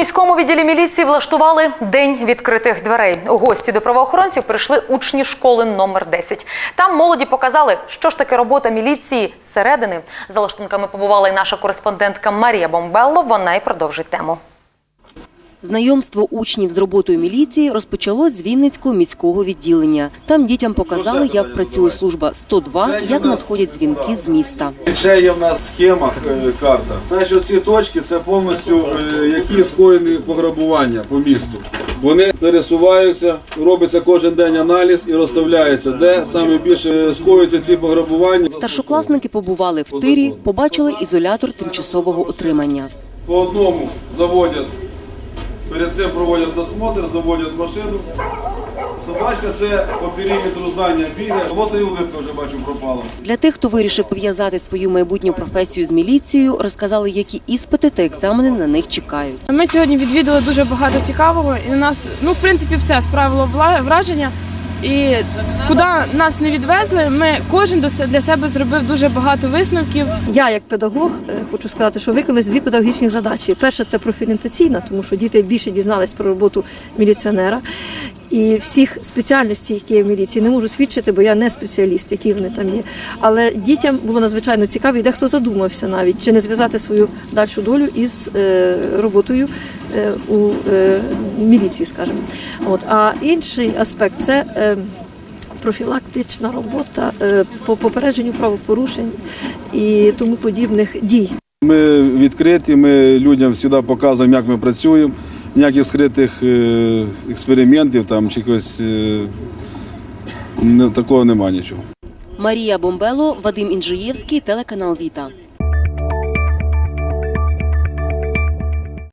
міському відділі міліції влаштували день відкритих дверей. У гості до правоохоронців прийшли учні школи номер 10. Там молоді показали, що ж таке робота міліції зсередини. За лаштунками побувала і наша кореспондентка Марія Бомбелло. Вона й продовжить тему. Знайомство учнів з роботою міліції розпочалось з Вінницького міського відділення. Там дітям показали, як працює служба 102, як надходять дзвінки з міста. Ще є в нас схема е, карта. Значить, ці точки це повністю е, які скоєні пограбування по місту. Вони пересуваються, робиться кожен день аналіз і розставляється, де саме більше скоюються ці пограбування. Старшокласники побували в тирі, побачили ізолятор тимчасового утримання. По одному заводять, перед цим проводять досмотр, заводять машину. Собачка це по периметру знання бігає. От і улипка вже бачу пропала. Для тих, хто вирішив пов'язати свою майбутню професію з міліцією, розказали, які іспити та екзамени на них чекають. Ми сьогодні відвідали дуже багато цікавого, і у нас, ну в принципі, все справило враження. І куди нас не відвезли, ми кожен для себе зробив дуже багато висновків. Я, як педагог, е, хочу сказати, що виконали дві педагогічні задачі. Перша це профорієнтаційна, тому що діти більше дізнались про роботу міліціонера. І всіх спеціальностей, які є в міліції, не можу свідчити, бо я не спеціаліст, які вони там є. Але дітям було надзвичайно цікаво, і дехто задумався навіть, чи не зв'язати свою дальшу долю із е, роботою е, у е, міліції, скажімо. От. А інший аспект це. Е, профілактична робота е, по попередженню правопорушень і тому подібних дій. Ми відкриті, ми людям завжди показуємо, як ми працюємо. Ніяких скритих е, експериментів там чи якось е, такого немає нічого. Марія Бомбело, Вадим Інжиєвський, телеканал Віта.